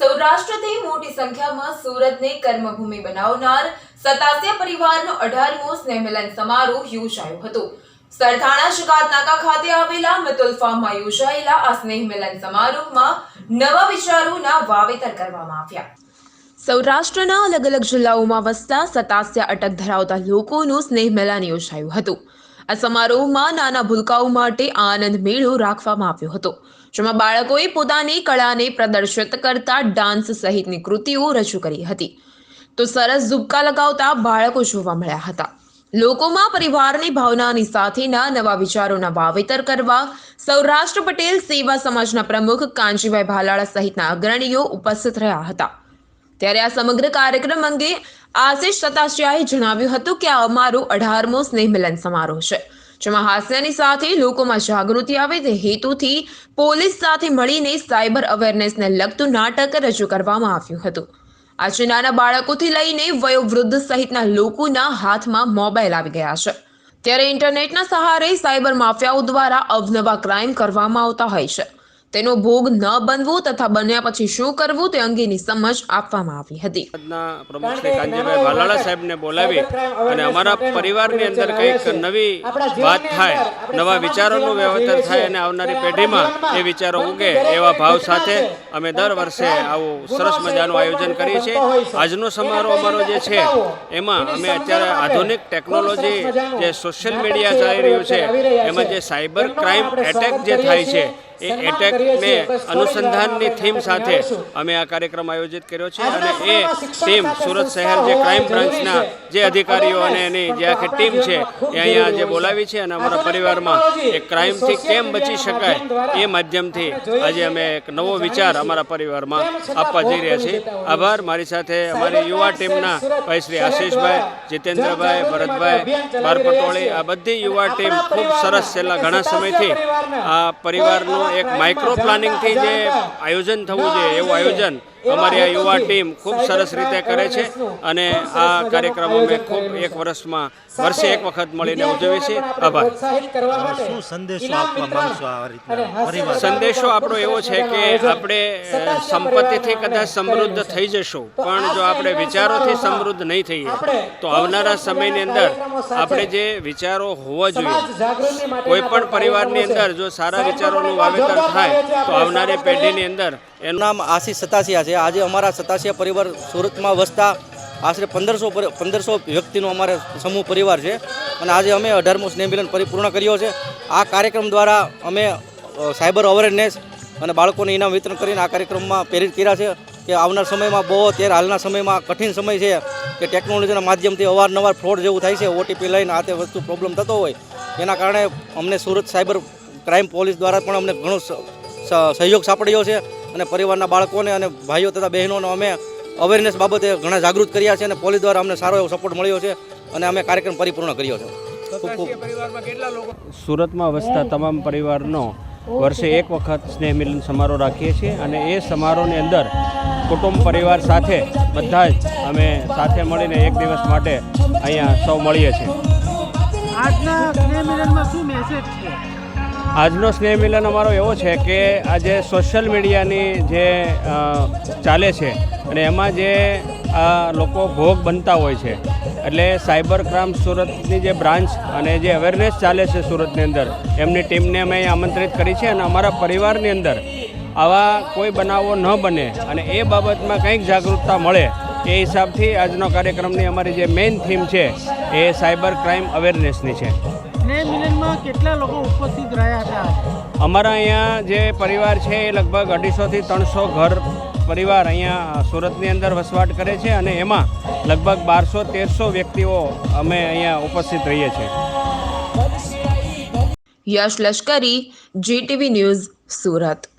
સૌરાષ્ટ્રથી મોટી સંખ્યામાં સુરતને કર્મભૂમિ બનાવનાર સતાસ્ય પરિવારનો અઢારમો સ્નેહમિલન સમારોહ યોજાયો હતો. સરથાણા શકાતનાકા ખાતે આવેલા મિતુલ ફાર્મમાં યોજાયેલા આ સ્નેહમિલન સમારોહમાં નવા વિચારોના વાવેતર કરવામાં આવ્યા. સૌરાષ્ટ્રના અલગ અલગ જિલ્લાઓમાં વસતા સતાસ્ય અટક ધરાવતા લોકોનું સ્નેહ મેળાન યોજાયું હતું. આ સમારોહમાં નાના ભૂલકાઓ માટે આનંદ મેળો રાખવામાં આવ્યો હતો, જેમાં બાળકોએ પોતાની કળાને પ્રદર્શિત કરતા ડાન્સ સહિતની કૃતિઓ રજૂ કરી હતી. તો સરસ ઝુબકા લગાવતા બાળકો જોવા મળ્યા હતા. લોકોમાં પરિવારની ભાવનાની સાથેના નવા વિચારોના વાવેતર કરવા સૌરાષ્ટ્ર પટેલ સેવા સમાજના પ્રમુખ કાંજીભાઈ ભાલાળા સહિતના અગ્રણીઓ ઉપસ્થિત રહ્યા હતા. ત્યારે આ સમગ્ર કાર્યક્રમ અંગે આશિષ સતાશિયાએ જણાવ્યું હતું કે આ અમારો અઢારમો સ્નેહ મિલન સમારોહ છે, જેમાં હાસ્યની સાથે લોકોમાં જાગૃતિ આવે તે હેતુથી પોલીસ સાથે મળીને સાયબર અવેરનેસને લગતું નાટક રજૂ કરવામાં આવ્યું હતું. આજે નાના બાળકોથી લઈને વયોવૃદ્ધ સહિતના લોકોના હાથમાં મોબાઈલ આવી ગયા છે. ત્યારે ઇન્ટરનેટના સહારે સાયબર માફિયાઓ દ્વારા અવનવા ક્રાઇમ કરવામાં આવતા હોય છે. તેનો ભોગ ન બનવું તથા બન્યા પછી શું કરવું તે અંગેની સમજ આપવામાં આવી હતી. પ્રમુખ શ્રી કાંજીભાઈ ભાલાળા સાહેબને બોલાવી અને અમારા પરિવારની અંદર કંઈક નવી વાત થાય નવા વિચારોનું વાવેતર થાય અને આવનારી પેઢીમાં એ વિચારો ઉગે એવા ભાવ સાથે અમે દર વર્ષે આવું સરસ મજાનું આયોજન કરીએ છીએ. આજનો સમારોહ અમારો જે છે એમાં અમે અત્યારે આધુનિક ટેકનોલોજી જે સોશિયલ મીડિયા ચાલી રહ્યું છે એમાં જે સાયબર ક્રાઇમ એટેક જે થાય છે એ એટેકને અનુસંધાનની થીમ સાથે અમે આ કાર્યક્રમ આયોજિત કર્યો છે અને એ ટીમ સુરત શહેર જે ક્રાઇમ બ્રાન્ચના જે અધિકારીઓ અને એની જે આખી ટીમ છે એ અહીંયા જે બોલાવી છે અને અમારા પરિવારમાં એ ક્રાઇમથી કેમ બચી શકાય એ માધ્યમથી આજે અમે એક નવો વિચાર અમારા પરિવારમાં આપવા જઈ રહ્યા છીએ. આભાર. મારી સાથે અમારી યુવા ટીમના ભાઈ શ્રી આશીષભાઈ જીતેન્દ્રભાઈ ભરતભાઈ બારપટોળી આ બધી યુવા ટીમ ખૂબ સરસ છેલ્લા ઘણા સમયથી આ પરિવારનું એક માઇક્રો પ્લાનિંગથી જે આયોજન થવું જોઈએ એવું આયોજન અમારી આ યુવા ટીમ ખૂબ સરસ રીતે કરે છે અને આ કાર્યક્રમ અમે ખૂબ એક વર્ષમાં વર્ષે એક વખત મળીને ઉજવીએ છીએ. આભાર. શું સંદેશો આપવા માંગશો આ રીતના? સંદેશો આપણો એવો છે કે આપણે સંપત્તિથી કદાચ સમૃદ્ધ થઈ જશું. પણ જો આપણે વિચારોથી સમૃદ્ધ નહીં થઈએ તો આવનારા સમયની અંદર આપણે જે વિચારો હોવા જોઈએ કોઈ પણ પરિવારની અંદર જો સારા વિચારોનું વાવેતર થાય તો આવનારી પેઢીની અંદર એનું નામ આશીષ સતાસિયા છે. આજે અમારા સતાસિયા પરિવાર સુરતમાં વસતા આશરે પંદરસો પંદરસો વ્યક્તિનો અમારે સમૂહ પરિવાર છે. અને આજે અમે અઢારમો સ્નેહ પરિપૂર્ણ કર્યો છે. આ કાર્યક્રમ દ્વારા અમે સાયબર અવેરનેસ અને બાળકોને ઇનામ વિતરણ કરીને આ કાર્યક્રમમાં પ્રેરિત કર્યા છે કે આવનાર સમયમાં બહુ અત્યારે હાલના સમયમાં કઠિન સમય છે કે ટેકનોલોજીના માધ્યમથી અવારનવાર ફ્રોડ જેવું થાય છે ઓટીપી લઈને આ તે વસ્તુ પ્રોબ્લેમ થતો હોય. એના કારણે અમને સુરત સાયબર ક્રાઇમ પોલીસ દ્વારા પણ અમને ઘણો સહયોગ સાંપડ્યો છે. અને પરિવારના બાળકોને અને ભાઈઓ તથા બહેનોને અમે અવેરનેસ બાબતે ઘણા જાગૃત કર્યા છે અને પોલીસ દ્વારા અમને સારો એવો સપોર્ટ મળ્યો છે અને અમે કાર્યક્રમ પરિપૂર્ણ કર્યો છે. સુરતમાં વસતા તમામ પરિવારનો વર્ષે એક વખત સ્નેહ મિલન સમારોહ રાખીએ છીએ અને એ સમારોહની અંદર કુટુંબ પરિવાર સાથે બધા જ અમે સાથે મળીને એક દિવસ માટે અહીંયા સૌ મળીએ છીએ. આજના સ્નેહ મિલનમાં શું મેસેજ છે? આજનો સ્નેહ મિલન અમારો એવો છે કે આજે સોશિયલ મીડિયાની જે ચાલે છે અને એમાં જે આ લોકો ભોગ બનતા હોય છે. એટલે સાયબર ક્રાઇમ સુરતની જે બ્રાન્ચ અને જે અવેરનેસ ચાલે છે સુરતની અંદર, એમની ટીમને અમે આમંત્રિત કરી છે અને અમારા પરિવારની અંદર આવા કોઈ બનાવો ન બને અને એ બાબતમાં કંઈક જાગૃતતા મળે એ હિસાબથી આજનો કાર્યક્રમની અમારી જે મેઇન થીમ છે એ સાયબર ક્રાઇમ અવેરનેસની છે. સ્નેહ મિલનમાં કેટલા લોકો ઉપસ્થિત રહ્યા હતા? અમારા અહીંયા જે પરિવાર છે એ લગભગ અઢીસોથી ત્રણસો ઘર પરિવાર અહીંયા સુરતની અંદર વસવાટ કરે છે અને એમાં લગભગ બારસો તેરસો વ્યક્તિઓ અમે અહીંયા ઉપસ્થિત રહીએ છીએ. યશ લશ્કરી જીટીવી ન્યૂઝ સુરત.